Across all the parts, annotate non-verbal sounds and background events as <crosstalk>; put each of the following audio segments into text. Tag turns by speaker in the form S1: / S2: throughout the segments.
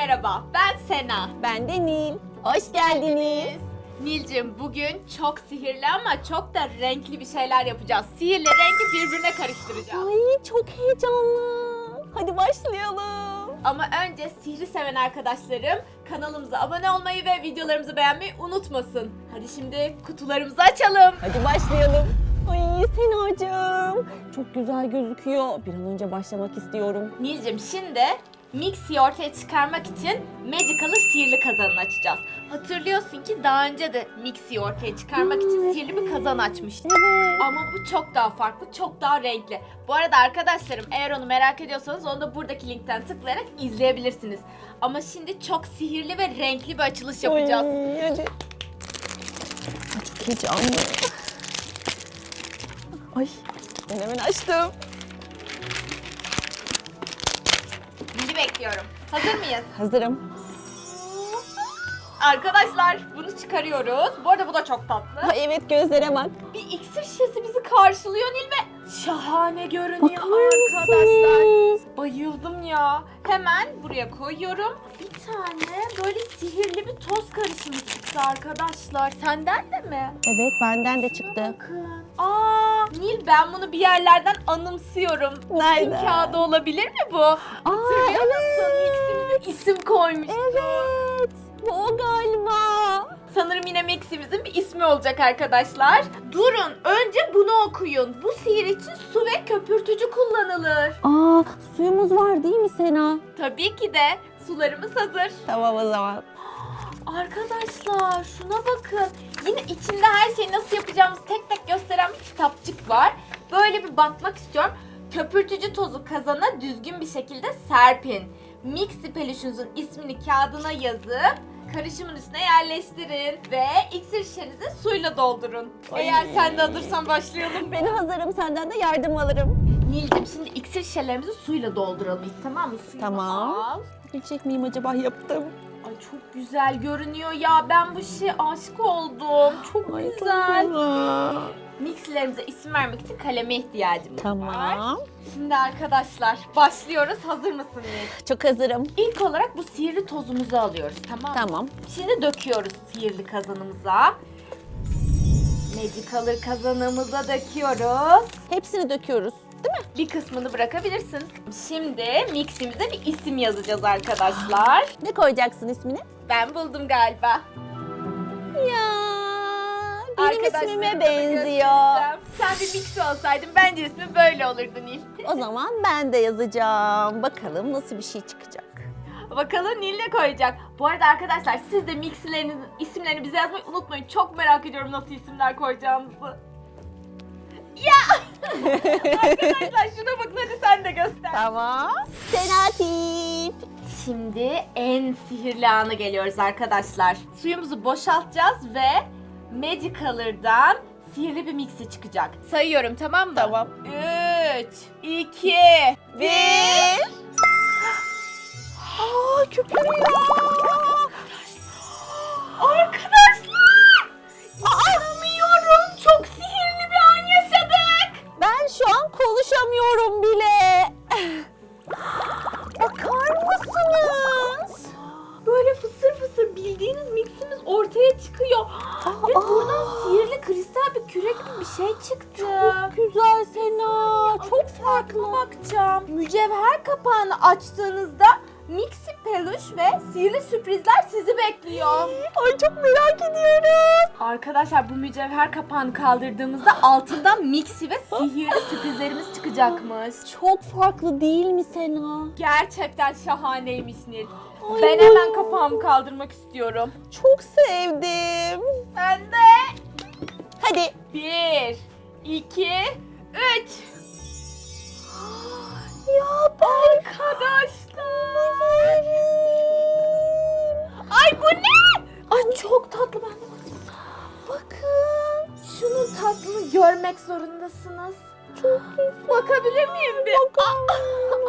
S1: merhaba. Ben Sena.
S2: Ben de Nil. Hoş geldiniz.
S1: Nilcim bugün çok sihirli ama çok da renkli bir şeyler yapacağız. Sihirle rengi birbirine karıştıracağız.
S2: Ay çok heyecanlı. Hadi başlayalım.
S1: Ama önce sihri seven arkadaşlarım kanalımıza abone olmayı ve videolarımızı beğenmeyi unutmasın. Hadi şimdi kutularımızı açalım.
S2: Hadi başlayalım. Ay Senacığım. Çok güzel gözüküyor. Bir an önce başlamak istiyorum.
S1: Nilcim şimdi Mixie'yi ortaya çıkarmak için Magical'ı sihirli kazanını açacağız. Hatırlıyorsun ki daha önce de Mixie'yi ortaya çıkarmak için sihirli bir kazan açmıştık. Ama bu çok daha farklı, çok daha renkli. Bu arada arkadaşlarım eğer onu merak ediyorsanız onu da buradaki linkten tıklayarak izleyebilirsiniz. Ama şimdi çok sihirli ve renkli bir açılış yapacağız.
S2: Ay, hadi. Çok heyecanlı. Ay ben hemen açtım.
S1: Bekliyorum. Hazır mıyız?
S2: Hazırım.
S1: Arkadaşlar bunu çıkarıyoruz. Bu arada bu da çok tatlı.
S2: Ay, evet gözlere bak.
S1: Bir iksir şişesi bizi karşılıyor Nil ve şahane görünüyor
S2: Bakar
S1: arkadaşlar.
S2: mısınız?
S1: Bayıldım ya. Hemen buraya koyuyorum. Bir tane böyle sihirli bir toz karışımı çıktı arkadaşlar. Senden de mi?
S2: Evet benden de çıktı.
S1: Bakın. Aa, Nil ben bunu bir yerlerden anımsıyorum.
S2: Nerede?
S1: İsim kağıdı olabilir mi bu?
S2: Aa
S1: Hatırlıyor musun? Miximize isim koymuştuk.
S2: Evet. Bu o galiba.
S1: Sanırım yine Miximizin bir ismi olacak arkadaşlar. Durun önce bunu okuyun. Bu sihir için su ve köpürtücü kullanılır.
S2: Aa suyumuz var değil mi Sena?
S1: Tabii ki de sularımız hazır.
S2: Tamam o zaman.
S1: Arkadaşlar şuna bakın. Yine içinde her şeyi nasıl yapacağımızı tek tek gösteren bir kitapçık var. Böyle bir bakmak istiyorum. Köpürtücü tozu kazana düzgün bir şekilde serpin. Mixi peluşunuzun ismini kağıdına yazıp karışımın üstüne yerleştirin ve iksir şişenizi suyla doldurun.
S2: Ay.
S1: Eğer sen de hazırsan başlayalım.
S2: Ben hazırım senden de yardım alırım.
S1: Nilcim şimdi iksir şişelerimizi suyla dolduralım ilk tamam mı? Suyunu
S2: Tamam.
S1: al.
S2: Bilecek miyim acaba yaptım.
S1: Ay çok güzel görünüyor ya. Ben bu şeye aşık oldum. Çok
S2: Ay, çok
S1: güzel. Mixlerimize isim vermek için kaleme ihtiyacımız var.
S2: Tamam.
S1: Şimdi arkadaşlar başlıyoruz. Hazır mısın Nil?
S2: Çok hazırım.
S1: İlk olarak bu sihirli tozumuzu alıyoruz tamam mı?
S2: Tamam.
S1: Şimdi döküyoruz sihirli kazanımıza. Magic kazanımıza döküyoruz.
S2: Hepsini döküyoruz. Değil mi?
S1: Bir kısmını bırakabilirsin. Şimdi miximize bir isim yazacağız arkadaşlar. <gasps>
S2: Ne koyacaksın ismini?
S1: Ben buldum galiba.
S2: Ya benim ismime benziyor.
S1: Sen bir mix olsaydın bence ismi böyle olurdu Nil.
S2: O zaman ben de yazacağım. Bakalım nasıl bir şey çıkacak.
S1: Bakalım Nil ne koyacak. Bu arada arkadaşlar siz de mixlerinizin isimlerini bize yazmayı unutmayın. Çok merak ediyorum nasıl isimler koyacağınızı. Ya! <laughs> arkadaşlar şuna bakın hadi sen de göster.
S2: Tamam. Senatip.
S1: Şimdi en sihirli ana geliyoruz arkadaşlar. Suyumuzu boşaltacağız ve Magic Color'dan sihirli bir mixi çıkacak. Sayıyorum tamam mı?
S2: Tamam.
S1: 3, 2,
S2: Bir. Aa köpürüyor.
S1: Arkadaşlar! Açtığınızda Mixi peluş ve sihirli sürprizler sizi bekliyor.
S2: Ay çok merak ediyorum.
S1: Arkadaşlar bu mücevher kapağını kaldırdığımızda altından Mixi ve sihirli sürprizlerimiz çıkacakmış.
S2: Çok farklı değil mi Sena?
S1: Gerçekten şahaneymiş Nil.
S2: Ay.
S1: Ben hemen kapağımı kaldırmak istiyorum.
S2: Çok sevdim.
S1: Ben de.
S2: Hadi.
S1: Bir, iki, üç.
S2: Ya
S1: Arkadaşlar. Ay bu ne? Ay çok tatlı ben de bakayım.
S2: Bakın.
S1: Şunun tatlını görmek zorundasınız. Çok güzel. Bakabilir miyim bir?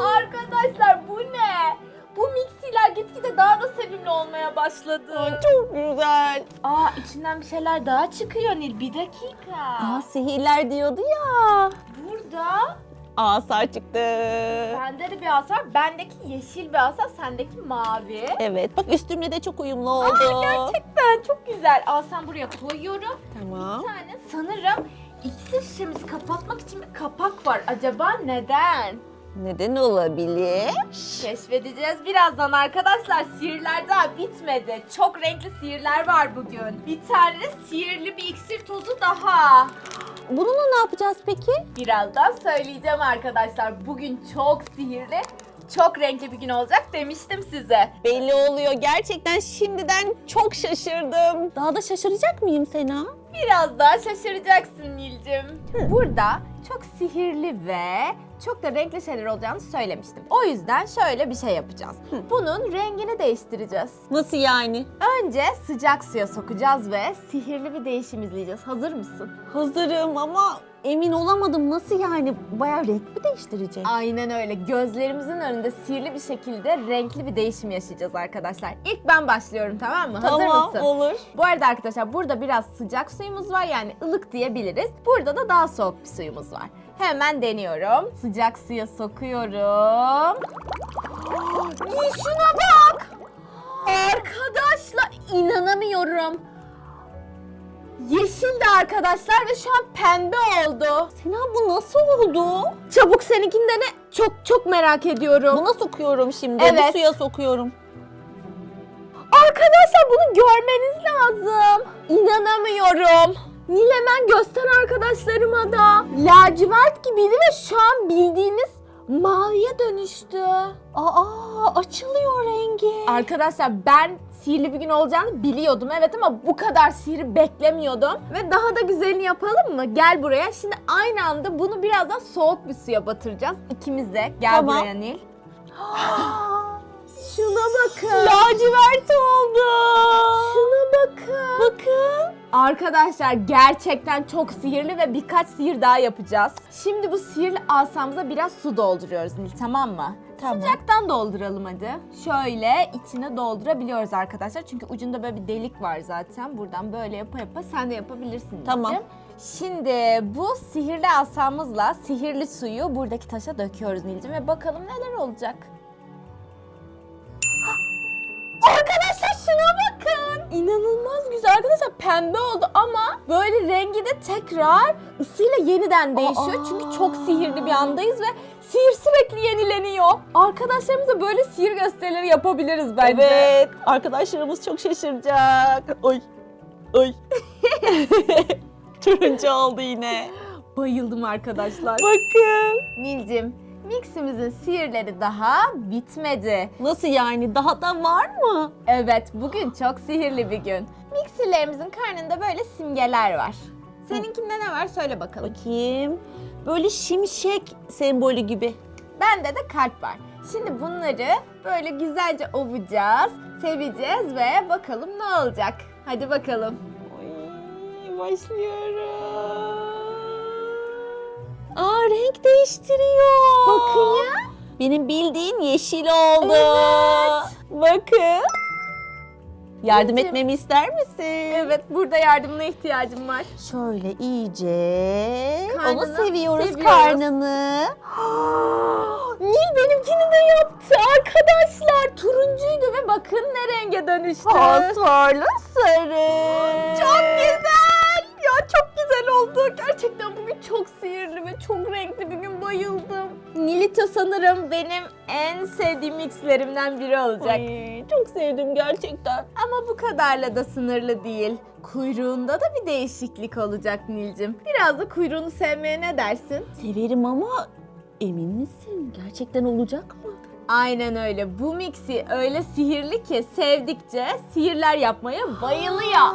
S1: Arkadaşlar bu ne? Bu mixiler gitgide daha da sevimli olmaya başladı.
S2: Ay, çok güzel.
S1: Aa içinden bir şeyler daha çıkıyor Nil. Bir dakika.
S2: Aa sihirler diyordu ya.
S1: Burada
S2: asa çıktı.
S1: Bende de bir asa var. Bendeki yeşil bir asa, sendeki mavi.
S2: Evet bak üstümle de çok uyumlu oldu.
S1: Gerçekten çok güzel. Asam buraya koyuyorum.
S2: Tamam.
S1: Bir tane sanırım iksir şişemizi kapatmak için bir kapak var. Acaba neden?
S2: Neden olabilir?
S1: Keşfedeceğiz birazdan arkadaşlar. Sihirler daha bitmedi. Çok renkli sihirler var bugün. Bir tane sihirli bir iksir tozu daha.
S2: Bununla ne yapacağız peki?
S1: Birazdan söyleyeceğim arkadaşlar. Bugün çok sihirli, çok renkli bir gün olacak demiştim size.
S2: Belli oluyor. Gerçekten şimdiden çok şaşırdım. Daha da şaşıracak mıyım Sena?
S1: Biraz daha şaşıracaksın Nilcim. Burada çok sihirli ve çok da renkli şeyler olacağını söylemiştim. O yüzden şöyle bir şey yapacağız. Bunun rengini değiştireceğiz.
S2: Nasıl yani?
S1: Önce sıcak suya sokacağız ve sihirli bir değişim izleyeceğiz. Hazır mısın?
S2: Hazırım ama emin olamadım. Nasıl yani? Bayağı renk mi değiştirecek?
S1: Aynen öyle. Gözlerimizin önünde sihirli bir şekilde renkli bir değişim yaşayacağız arkadaşlar. İlk ben başlıyorum tamam mı? Hazır
S2: tamam
S1: mısın?
S2: olur.
S1: Bu arada arkadaşlar burada biraz sıcak suyumuz var yani ılık diyebiliriz. Burada da daha soğuk bir suyumuz var. Hemen deniyorum. Sıcak suya sokuyorum. İyi şuna bak. Arkadaşlar inanamıyorum. Yeşildi arkadaşlar ve şu an pembe oldu.
S2: Sena bu nasıl oldu?
S1: Çabuk seninkinde ne? Çok çok merak ediyorum.
S2: Buna sokuyorum şimdi.
S1: Evet.
S2: Bu suya sokuyorum.
S1: Arkadaşlar bunu görmeniz lazım. İnanamıyorum. Nil hemen göster arkadaşlarıma da. Lacivert gibiydi ve şu an bildiğiniz maviye dönüştü.
S2: Aa açılıyor rengi.
S1: Arkadaşlar ben sihirli bir gün olacağını biliyordum evet ama bu kadar sihri beklemiyordum. Ve daha da güzelini yapalım mı? Gel buraya. Şimdi aynı anda bunu birazdan soğuk bir suya batıracağız. İkimiz de. Gel
S2: Tamam.
S1: buraya Nil. <gasps> <gasps> <gasps> Şuna bakın.
S2: Lacivert oldu.
S1: Şuna bakın.
S2: Bakın.
S1: Arkadaşlar gerçekten çok sihirli ve birkaç sihir daha yapacağız. Şimdi bu sihirli asamıza biraz su dolduruyoruz Nil tamam mı?
S2: Tamam.
S1: Sıcaktan dolduralım hadi. Şöyle içine doldurabiliyoruz arkadaşlar. Çünkü ucunda böyle bir delik var zaten. Buradan böyle yapa yapa sen de yapabilirsin.
S2: Tamam.
S1: Nilcim. Şimdi bu sihirli asamızla sihirli suyu buradaki taşa döküyoruz Nilcim ve bakalım neler olacak. İnanılmaz güzel arkadaşlar pembe oldu ama böyle rengi de tekrar ısıyla yeniden değişiyor.
S2: Aa.
S1: Çünkü çok sihirli bir andayız ve sihir sürekli yenileniyor. Arkadaşlarımıza böyle sihir gösterileri yapabiliriz bence.
S2: Evet. Arkadaşlarımız çok şaşıracak. Oy. Oy. <laughs> Turuncu oldu yine.
S1: Bayıldım arkadaşlar.
S2: Bakın.
S1: Nilcim miximizin sihirleri daha bitmedi.
S2: Nasıl yani? Daha da var mı?
S1: Evet, bugün çok sihirli bir gün. Miksirlerimizin karnında böyle simgeler var. Seninkinde ne var söyle bakalım.
S2: Bakayım. Böyle şimşek sembolü gibi.
S1: Bende de kalp var. Şimdi bunları böyle güzelce ovacağız, seveceğiz ve bakalım ne olacak. Hadi bakalım.
S2: Oy, başlıyorum. Aa renk değiştiriyor.
S1: Bakın ya.
S2: Benim bildiğin yeşil oldu.
S1: Evet.
S2: Bakın. Yardım
S1: Anneciğim.
S2: etmemi ister misin?
S1: Evet, burada yardımına ihtiyacım var.
S2: Şöyle iyice
S1: Karnını
S2: onu seviyoruz,
S1: seviyoruz.
S2: karnını. <gasps>
S1: Nil benimkini de yaptı arkadaşlar. Turuncuydu ve bakın ne renge dönüştü.
S2: Fosforlu sarı.
S1: Çok güzel. Ya çok güzel oldu. Gerçekten bugün çok sihirli ve çok renkli bir gün bayıldım. Nilito sanırım benim en sevdiğim mixlerimden biri olacak.
S2: Ay, çok sevdim gerçekten.
S1: Ama bu kadarla da sınırlı değil. Kuyruğunda da bir değişiklik olacak Nilcim. Biraz da kuyruğunu sevmeye ne dersin?
S2: Severim ama emin misin? Gerçekten olacak mı?
S1: Aynen öyle. Bu mixi öyle sihirli ki sevdikçe sihirler yapmaya bayılıyor.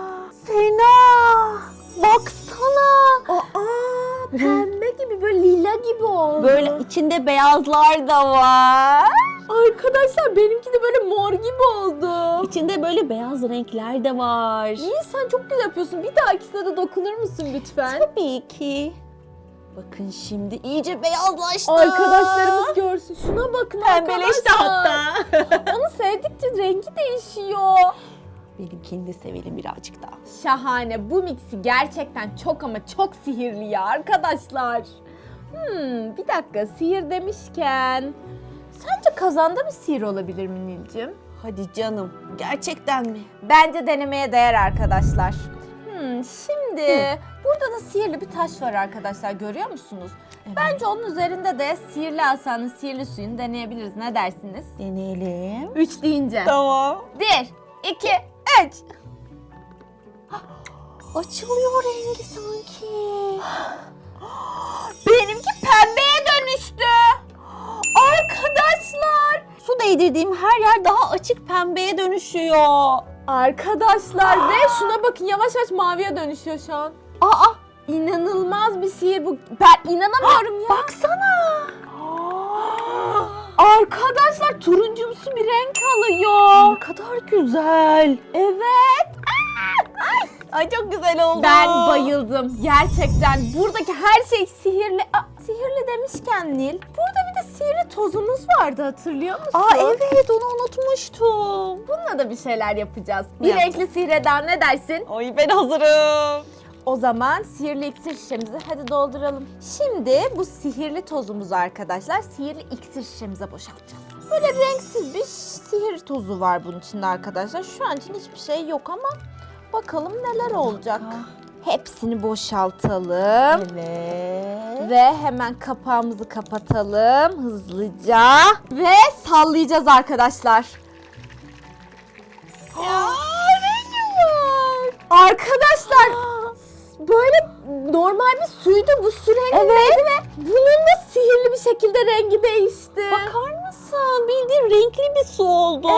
S2: Sena! Baksana!
S1: Aa, pembe gibi böyle lila gibi oldu.
S2: Böyle içinde beyazlar da var.
S1: Arkadaşlar benimki de böyle mor gibi oldu.
S2: İçinde böyle beyaz renkler de var.
S1: İyi sen çok güzel yapıyorsun. Bir daha ikisine de dokunur musun lütfen?
S2: Tabii ki. Bakın şimdi iyice beyazlaştı.
S1: Arkadaşlarımız görsün. Şuna bakın
S2: Pembeleşti
S1: arkadaşlar.
S2: hatta.
S1: Onu sevdikçe rengi değişiyor.
S2: Benimkini de sevelim birazcık daha.
S1: Şahane. Bu mixi gerçekten çok ama çok sihirli ya arkadaşlar. Hmm, bir dakika sihir demişken. Sence kazanda bir sihir olabilir mi Nilcim?
S2: Hadi canım. Gerçekten mi?
S1: Bence denemeye değer arkadaşlar. Hmm, şimdi burada da sihirli bir taş var arkadaşlar görüyor musunuz? Bence onun üzerinde de sihirli asanın sihirli suyunu deneyebiliriz. Ne dersiniz?
S2: Deneyelim.
S1: 3 deyince.
S2: Tamam.
S1: 1, 2, 3. <gasps>
S2: Açılıyor rengi sanki. <gasps>
S1: Benimki pembeye dönüştü. <gasps> Arkadaşlar.
S2: Su değdirdiğim her yer daha açık pembeye dönüşüyor.
S1: Arkadaşlar ve şuna bakın yavaş yavaş maviye dönüşüyor şu an.
S2: Aa,
S1: İnanılmaz bir sihir bu. Ben inanamıyorum ya.
S2: baksana.
S1: Arkadaşlar turuncumsu bir renk alıyor.
S2: Ne kadar güzel.
S1: Evet.
S2: Ay çok güzel oldu.
S1: Ben bayıldım. Gerçekten buradaki her şey sihirli. Aa, sihirli demişken Nil. Burada bir de sihirli tozumuz vardı hatırlıyor musun?
S2: Aa evet onu unutmuştum.
S1: Bununla da bir şeyler yapacağız. Bir renkli sihir eder ne dersin?
S2: Ay ben hazırım.
S1: O zaman sihirli iksir şişemizi hadi dolduralım. Şimdi bu sihirli tozumuzu arkadaşlar sihirli iksir şişemize boşaltacağız. Böyle renksiz bir sihir tozu var bunun içinde arkadaşlar. Şu an için hiçbir şey yok ama bakalım neler olacak. Hepsini boşaltalım.
S2: Evet.
S1: Ve hemen kapağımızı kapatalım hızlıca. Ve sallayacağız arkadaşlar. Ya rengi var. Arkadaşlar böyle normal bir suydu bu su rengindeydi ve bunun da sihirli bir şekilde rengi değişti.
S2: Bakar mısın? Bildiğin renkli bir su oldu.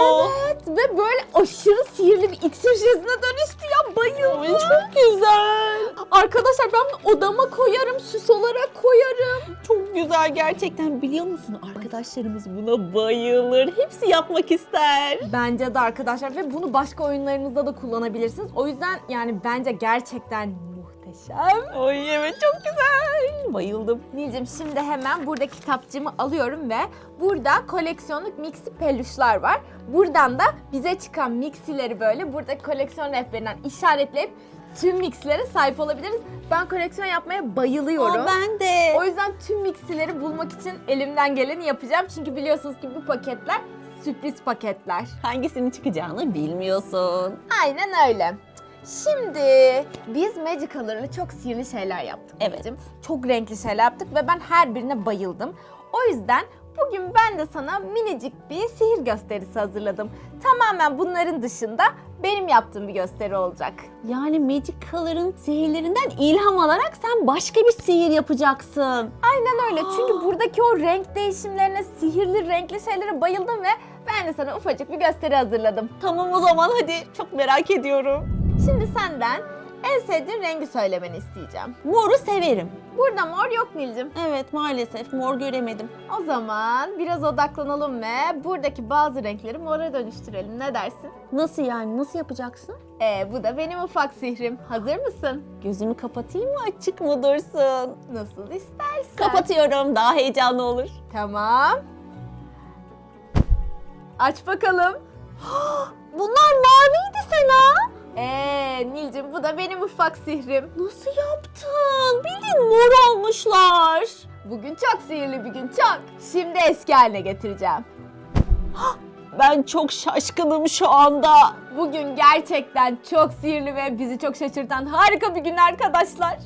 S1: Evet ve böyle aşırı sihirli bir iksir şişesine dönüştü ya bayıldım.
S2: Ay, çok güzel.
S1: Arkadaşlar ben bunu odama koyarım, süs olarak koyarım.
S2: Çok güzel gerçekten biliyor musun? Arkadaşlarımız buna bayılır. Hepsi yapmak ister.
S1: Bence de arkadaşlar ve bunu başka oyunlarınızda da kullanabilirsiniz. O yüzden yani bence gerçekten muhteşem.
S2: Ay evet çok güzel. Bayıldım.
S1: Nilcim şimdi hemen burada kitapçığımı alıyorum ve burada koleksiyonluk mixi peluşlar var. Buradan da bize çıkan mixileri böyle burada koleksiyon rehberinden işaretleyip tüm mixlere sahip olabiliriz. Ben koleksiyon yapmaya bayılıyorum.
S2: Aa, ben de.
S1: O yüzden tüm mixileri bulmak için elimden geleni yapacağım. Çünkü biliyorsunuz ki bu paketler sürpriz paketler.
S2: Hangisinin çıkacağını bilmiyorsun.
S1: Aynen öyle. Şimdi biz Magic Color'la çok sihirli şeyler yaptık.
S2: Evet.
S1: Nilcim. Çok renkli şeyler yaptık ve ben her birine bayıldım. O yüzden bugün ben de sana minicik bir sihir gösterisi hazırladım. Tamamen bunların dışında benim yaptığım bir gösteri olacak.
S2: Yani Magic Color'ın sihirlerinden ilham alarak sen başka bir sihir yapacaksın.
S1: Aynen öyle. Çünkü buradaki o renk değişimlerine, sihirli renkli şeylere bayıldım ve ben de sana ufacık bir gösteri hazırladım.
S2: Tamam o zaman hadi. Çok merak ediyorum.
S1: Şimdi senden en sevdiğin rengi söylemeni isteyeceğim.
S2: Moru severim.
S1: Burada mor yok Nilcim.
S2: Evet maalesef mor göremedim.
S1: O zaman biraz odaklanalım ve buradaki bazı renkleri mora dönüştürelim. Ne dersin?
S2: Nasıl yani? Nasıl yapacaksın?
S1: Ee, bu da benim ufak sihrim. Hazır mısın?
S2: Gözümü kapatayım mı açık mı dursun?
S1: Nasıl istersen.
S2: Kapatıyorum daha heyecanlı olur.
S1: Tamam. Aç bakalım. <gasps>
S2: Bunlar maviydi Sena.
S1: Ee, Nilcim bu da benim ufak sihrim.
S2: Nasıl yaptın? Bildiğin mor olmuşlar.
S1: Bugün çok sihirli bir gün çok. Şimdi eski haline getireceğim. <gasps>
S2: Ben çok şaşkınım şu anda.
S1: Bugün gerçekten çok sihirli ve bizi çok şaşırtan harika bir gün arkadaşlar.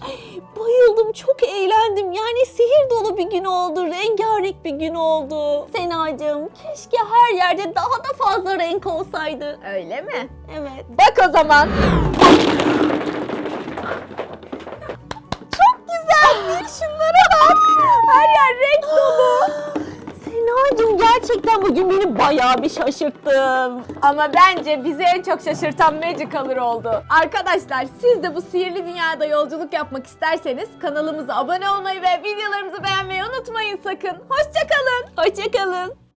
S2: Bayıldım, çok eğlendim. Yani sihir dolu bir gün oldu, rengarenk bir gün oldu. Senacığım, keşke her yerde daha da fazla renk olsaydı.
S1: Öyle mi?
S2: Evet.
S1: Bak o zaman. Çok güzelmiş. Şunlara bak. Her yer renk dolu.
S2: Senacığım gerçekten bugün beni bayağı bir şaşırttın.
S1: Ama bence bizi en çok şaşırtan Magic Color oldu. Arkadaşlar siz de bu sihirli dünyada yolculuk yapmak isterseniz kanalımıza abone olmayı ve videolarımızı beğenmeyi unutmayın sakın. Hoşçakalın.
S2: Hoşçakalın.